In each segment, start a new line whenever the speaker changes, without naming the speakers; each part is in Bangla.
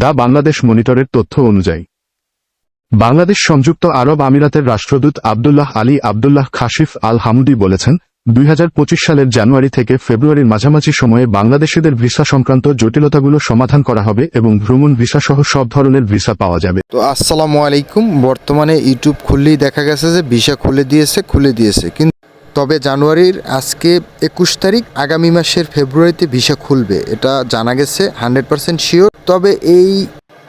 দা বাংলাদেশ মনিটরের তথ্য অনুযায়ী। বাংলাদেশ সংযুক্ত আরব আমিরাতের রাষ্ট্রদূত Abdullah Ali Abdullah Khashif Al Hamoudi বলেছেন, দুই হাজার পঁচিশ সালের জানুয়ারি থেকে ফেব্রুয়ারির মাঝামাঝি সময়ে বাংলাদেশিদের ভিসা সংক্রান্ত জটিলতাগুলো সমাধান করা হবে এবং ভ্রমণ ভিসা সহ সব ধরনের ভিসা পাওয়া যাবে।
তো আসসালামু আলাইকুম, বর্তমানে ইউটিউব খুললেই দেখা গেছে যে ভিসা খুলে দিয়েছে খুলে দিয়েছে। কিন্তু তবে জানুয়ারির আজকে একুশ তারিখ, আগামী মাসের ফেব্রুয়ারিতে ভিসা খুলবে, এটা জানা গেছে, হান্ড্রেড পার্সেন্ট শিওর। তবে এই,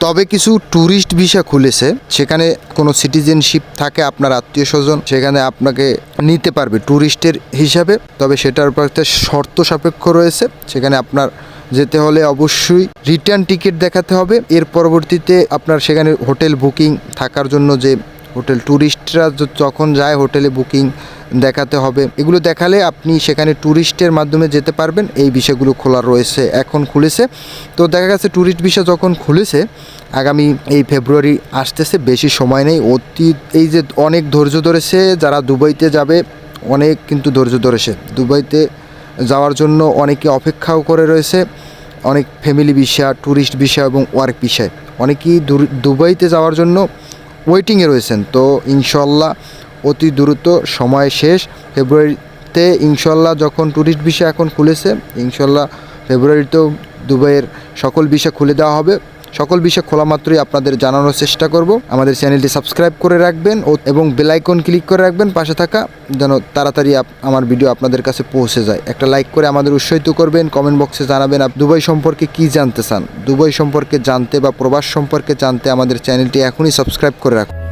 তবে কিছু ট্যুরিস্ট ভিসা খুলেছে, সেখানে কোনো সিটিজেনশিপ থাকে আপনার আত্মীয় স্বজন, সেখানে আপনাকে নিতে পারবে ট্যুরিস্টের হিসাবে, তবে সেটার একটা শর্ত সাপেক্ষ রয়েছে, সেখানে আপনার যেতে হলে অবশ্যই রিটার্ন টিকিট দেখাতে হবে, এর পরবর্তীতে আপনার সেখানে হোটেল বুকিং থাকার জন্য যে হোটেল ট্যুরিস্টরা যখন যায় হোটেলে বুকিং দেখাতে হবে। এগুলো দেখালে আপনি সেখানে ট্যুরিস্টের মাধ্যমে যেতে পারবেন। এই বিষয়গুলো খোলা রয়েছে, এখন খুলেছে। তো দেখা গেছে ট্যুরিস্ট ভিসা যখন খুলেছে, আগামী এই ফেব্রুয়ারি আসতেছে, বেশি সময় নেই। অতি এই যে অনেক ধৈর্য ধরেছে, যারা দুবাইতে যাবে, অনেক কিন্তু ধৈর্য ধরেছে। দুবাইতে যাওয়ার জন্য অনেকে অপেক্ষাও করে রয়েছে। অনেক ফ্যামিলি ভিসা ট্যুরিস্ট ভিসা এবং ওয়ার্ক ভিসায় অনেকেই দুবাইতে যাওয়ার জন্য ওয়েটিংয়ে রয়েছেন। তো ইনশাল্লাহ অতি দ্রুত সময় শেষ। ফেব্রুয়ারিতে ইনশাল্লাহ যখন ট্যুরিস্ট ভিসা এখন খুলেছে ইনশাল্লাহ ফেব্রুয়ারিতেও দুবাইয়ের সকল ভিসা খুলে দেওয়া হবে। সকল বিষয় খোলা মাত্রই আপনাদের জানানোর চেষ্টা করব। আমাদের চ্যানেলটি সাবস্ক্রাইব করে রাখবেন ও এবং বেলাইকন ক্লিক করে রাখবেন পাশে থাকা, যেন তাড়াতাড়ি আমার ভিডিও আপনাদের কাছে পৌঁছে যায়। একটা লাইক করে আমাদের উৎসাহিত করবেন কমেন্ট বক্সে জানাবেন আপ দুবাই সম্পর্কে কি জানতে চান। দুবাই সম্পর্কে জানতে বা প্রবাস সম্পর্কে জানতে আমাদের চ্যানেলটি এখনই সাবস্ক্রাইব করে রাখুন।